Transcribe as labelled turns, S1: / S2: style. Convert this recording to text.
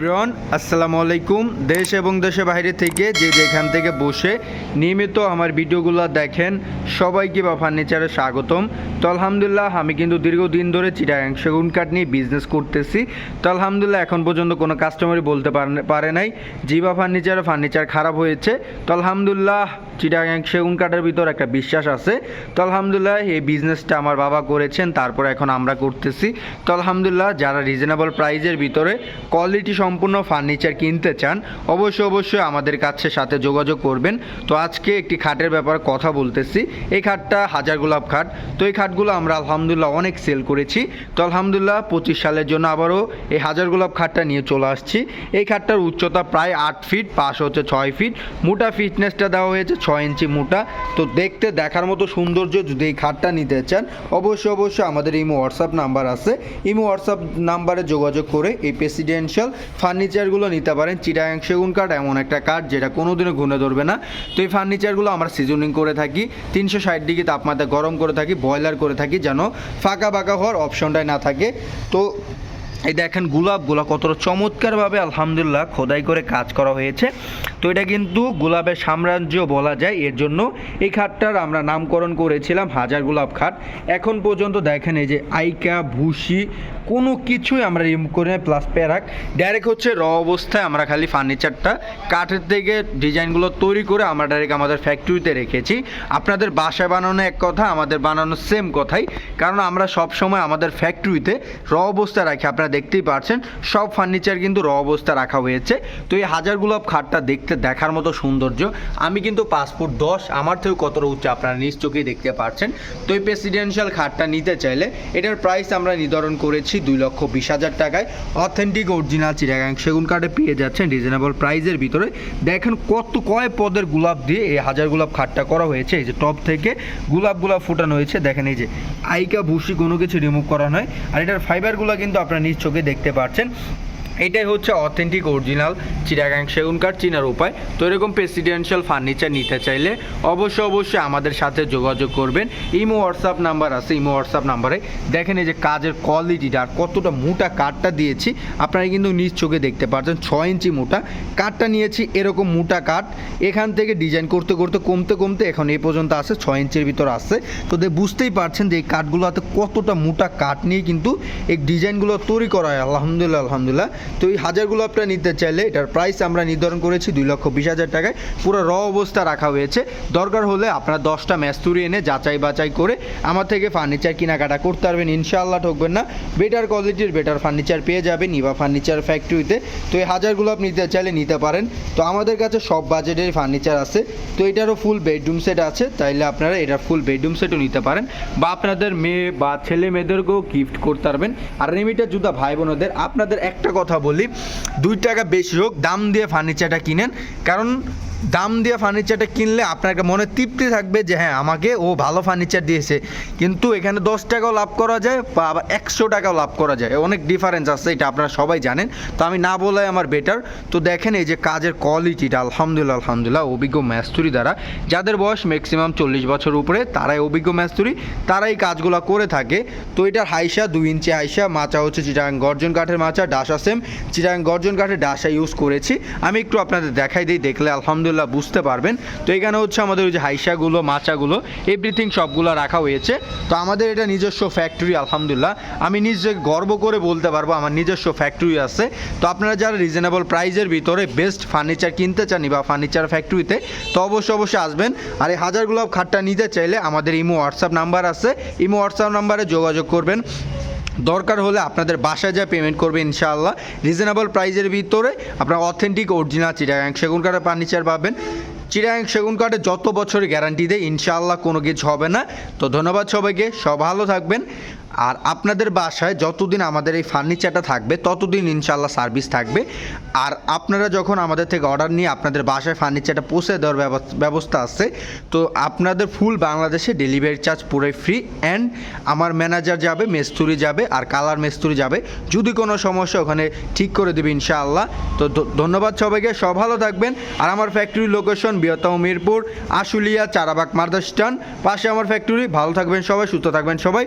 S1: ব্রন আসসালামু আলাইকুম। দেশ এবং দেশের বাইরে থেকে যে যেখান থেকে বসে নিয়মিত আমার ভিডিওগুলো দেখেন, সবাইকে বা ফার্নিচারে স্বাগতম। তো আলহামদুলিল্লাহ, আমি কিন্তু দীর্ঘদিন ধরে চিটাগাং সেগুন কাঠ নিয়ে বিজনেস করতেছি। তো আলহামদুলিল্লাহ, এখন পর্যন্ত কোনো কাস্টমারই বলতে পারে- পারে নাই। জিবা ফার্নিচারে ফার্নিচার খারাপ হয়েছে। তো আলহামদুলিল্লাহ, চিটাগাং সেগুন কাঠের ভিতর একটা বিশ্বাস আছে। তো আলহামদুলিল্লাহ, এই বিজনেসটা আমার বাবা করেছেন, তারপর এখন আমরা করতেছি। তো আলহামদুলিল্লাহ, যারা রিজনেবল প্রাইজের ভিতরে কোয়ালিটি সম্পূর্ণ ফার্নিচার কিনতে চান, অবশ্যই অবশ্যই আমাদের কাছে সাথে যোগাযোগ করবেন। তো আজকে একটি খাটের ব্যাপারে কথা বলতেছি। এই খাটটা হাজার গোলাপ খাট। তো এই খাটগুলো আমরা আলহামদুলিল্লাহ অনেক সেল করেছি। তো আলহামদুলিল্লাহ পঁচিশ সালের জন্য আবারও এই হাজার গোলাপ খাটটা নিয়ে চলে আসছি। এই খাটটার উচ্চতা প্রায় আট ফিট পাশ হচ্ছে ছয় ফিট মোটা ফিটনেসটা দেওয়া হয়েছে ছয় ইঞ্চি মোটা। তো দেখতে, দেখার মতো সৌন্দর্য যদি এই খাটটা নিতে চান, অবশ্যই অবশ্যই আমাদের ইমো হোয়াটসঅ্যাপ নাম্বার আছে। ইমো হোয়াটসঅ্যাপ নাম্বারে যোগাযোগ করে এই প্রেসিডেন্সিয়াল ফার্নিচারগুলো নিতে পারেন। চিটাং সেগুন কাঠ এমন একটা কাঠ যেটা কোনোদিনও ঘুরে ধরবে না। তো এই ফার্নিচারগুলো আমরা সিজনিং করে থাকি, তিনশো ষাট ডিগ্রি তাপমাত্রা গরম করে থাকি বয়লার করে থাকি যেন ফাঁকা ফাঁকা হওয়ার অপশনটাই না থাকে। তো এই দেখেন গোলাপগুলো কতটা চমৎকারভাবে আলহামদুলিল্লাহ খোদাই করে কাজ করা হয়েছে। তো এটা কিন্তু গোলাপের সাম্রাজ্য বলা যায়। এর জন্য এই খাটটার আমরা নামকরণ করেছিলাম হাজার গোলাপ খাট। এখন পর্যন্ত দেখেন এই যে আইকা, ভুসি, কোনো কিছুই আমরা রিমুভ করে প্লাস প্যারাক। ডাইরেক্ট হচ্ছে র অবস্থায় আমরা খালি ফার্নিচারটা কাঠের থেকে ডিজাইনগুলো তৈরি করে আমরা ডাইরেক্ট আমাদের ফ্যাক্টরিতে রেখেছি। আপনাদের বাসায় বানানো এক কথা, আমাদের বানানো সেম কথাই। কারণ আমরা সব সময় আমাদের ফ্যাক্টরিতে র অবস্থায় রাখি। আপনারা দেখতেই পারছেন, সব ফার্নিচার কিন্তু র অবস্থা রাখা হয়েছে। তো এই হাজার গোলাপ খাটটা দেখতে, দেখার মতো সৌন্দর্য। আমি কিন্তু পাসপোর্ট দশ, আমার থেকেও কতটা উচ্চ আপনারা নিজ চোখেই দেখতে পারছেন তো এই প্রেসিডেন্সিয়াল খাটটা নিতে চাইলে এটার প্রাইস আমরা নির্ধারণ করেছি দুই লক্ষ বিশ হাজার টাকায়। অথেন্টিক অরিজিনাল চিরাগাং সেগুন কাঠে পেয়ে যাচ্ছেন রিজনেবল প্রাইসের ভিতরে। দেখেন কত কয় পদের গোলাপ দিয়ে এই হাজার গোলাপ খাটটা করা হয়েছে। এই যে টপ থেকে গোলাপ গোলাপ ফুটানো হয়েছে। দেখেন এই যে, আইকা ভুসি কোনো কিছু রিমুভ করা নয়। আর এটার ফাইবারগুলো কিন্তু আপনারা নিজ চোখে দেখতে পাচ্ছেন এটাই হচ্ছে অথেন্টিক অরিজিনাল চিরাগাং সেগুন কাঠ চিনার উপায়। তো এরকম প্রেসিডেন্সিয়াল ফার্নিচার নিতে চাইলে অবশ্যই অবশ্যই আমাদের সাথে যোগাযোগ করবেন। ইমো হোয়াটসঅ্যাপ নাম্বার আছে, ইমো হোয়াটসঅ্যাপ নাম্বারে। দেখেন এই যে কাজের কোয়ালিটিটা আর কতটা মোটা কাঠটা দিয়েছি, আপনারা কিন্তু নিজ চোখে দেখতে পাচ্ছেন ছয় ইঞ্চি মোটা। কাঠটা নিয়েছি এরকম মোটা কাঠ। এখান থেকে ডিজাইন করতে করতে, কমতে কমতে এখন এই পর্যন্ত আসে ছয় ইঞ্চির ভিতর আসছে তো বুঝতেই পারছেন যে এই কাঠগুলোতে কতটা মোটা কাঠ নিয়ে কিন্তু এই ডিজাইনগুলো তৈরি করা হয়। আলহামদুলিল্লাহ আলহামদুলিল্লাহ। তো এই হাজারগুলো আপনারা নিতে চাইলে এটার প্রাইস আমরা নির্ধারণ করেছি দুই লক্ষ বিশ হাজার টাকায়। পুরো র অবস্থা রাখা হয়েছে। দরকার হলে আপনারা দশটা ম্যাস্তুরি এনে যাচাই বাছাই করে আমার থেকে ফার্নিচার কেনাকাটা করতে পারবেন। ইনশাআল্লাহ ঠকবেন না। বেটার কোয়ালিটির বেটার ফার্নিচার পেয়ে যাবেন ইবা ফার্নিচার ফ্যাক্টরিতে তো। এই হাজারগুলো আপনি নিতে চাইলে নিতে পারেন। তো আমাদের কাছে সব বাজেটের ফার্নিচার আছে। তো এটারও ফুল বেডরুম সেট আছে। তাইলে আপনারা এটার ফুল বেডরুম সেটও নিতে পারেন। বা আপনাদের মেয়ে বা ছেলে মেয়েদেরকেও গিফট করতে পারবেন। আর রেমিটার জুতা ভাই বোনদের আপনাদের একটা কথা বলি দুই টাকা বেশি হোক দাম দিয়ে ফার্নিচারটা কিনেন। কারণ দাম দিয়ে ফার্নিচারটা কিনলে আপনার মনে তৃপ্তি থাকবে যে হ্যাঁ আমাকে ও ভালো ফার্নিচার দিয়েছে। কিন্তু এখানে দশ টাকাও লাভ করা যায় বা আবার একশো টাকাও লাভ করা যায়। অনেক ডিফারেন্স আছে, এটা আপনারা সবাই জানেন। তো আমি না বলাই আমার বেটার তো দেখেন এই যে কাজের কোয়ালিটিটা আলহামদুলিল্লাহ আলহামদুলিল্লাহ, অভিজ্ঞ ম্যাস্তুরি দ্বারা। যাদের বয়স ম্যাক্সিমাম চল্লিশ বছর উপরে, তারাই অভিজ্ঞ ম্যাস্তুরি তারাই কাজগুলো করে থাকে। তো এটার হাইসা, দুই ইঞ্চি হাইসা, মাচা হচ্ছে চিটাগাং গর্জন কাঠের মাচা, ডাসা সেম চিটাগাং গর্জন কাঠের ডাসা ইউজ করেছি। আমি একটু আপনাদের দেখাই দিই, দেখলে আলহামদুলিল্লাহ বুঝতে পারবেন। তো এখানে হচ্ছে আমাদের ওই যে হাইসাগুলো, মাচাগুলো এভরিথিং সবগুলো রাখা হয়েছে। তো আমাদের এটা নিজস্ব ফ্যাক্টরি আলহামদুলিল্লাহ। আমি নিজে গর্ব করে বলতে পারব, আমার নিজস্ব ফ্যাক্টরি আছে। তো আপনারা যারা রিজনেবল প্রাইজের ভিতরে বেস্ট ফার্নিচার কিনতে চান বা ফার্নিচার ফ্যাক্টরিতে তো অবশ্যই অবশ্যই আসবেন। আর এই হাজার গোলাপ খাটটা নিতে চাইলে আমাদের ইমো হোয়াটসঅ্যাপ নাম্বার আছে। ইমো হোয়াটসঅ্যাপ নাম্বারে যোগাযোগ করবেন। দরকার হলে আপনাদের বাসায় যা পেমেন্ট করবে ইনশাআল্লাহ। রিজনেবল প্রাইজের ভিতরে আপনার অথেন্টিক অরিজিনাল চিটাগাং সেগুন কাঠের ফার্নিচার পাবেন। চিটাগাং সেগুন কাঠে যত বছর গ্যারান্টি দেয়, ইনশাআল্লাহ কোনো কিছু হবে না। তো ধন্যবাদ সবাইকে, সব ভালো থাকবেন। আর আপনাদের বাসায় যতদিন আমাদের এই ফার্নিচারটা থাকবে, ততদিন ইনশাল্লাহ সার্ভিস থাকবে। আর আপনারা যখন আমাদের থেকে অর্ডার নিয়ে আপনাদের বাসায় ফার্নিচারটা পৌঁছে দেওয়ার ব্যবস- ব্যবস্থা আছে, তো আপনাদের ফুল বাংলাদেশে ডেলিভারি চার্জ পুরোই ফ্রি অ্যান্ড আমার ম্যানেজার যাবে, মেস্তুরি যাবে আর কালার মেস্তুরি যাবে। যদি কোনো সমস্যা ওখানে ঠিক করে দেবে ইনশাআল্লাহ। তো ধন্যবাদ সবাইকে, সব ভালো থাকবেন। আর আমার ফ্যাক্টরি লোকেশন বৃহত্তম মিরপুর, আশুলিয়া, চারাবাগ মার্দাস্টান পাশে আমার ফ্যাক্টরি ভালো থাকবেন সবাই, সুস্থ থাকবেন সবাই।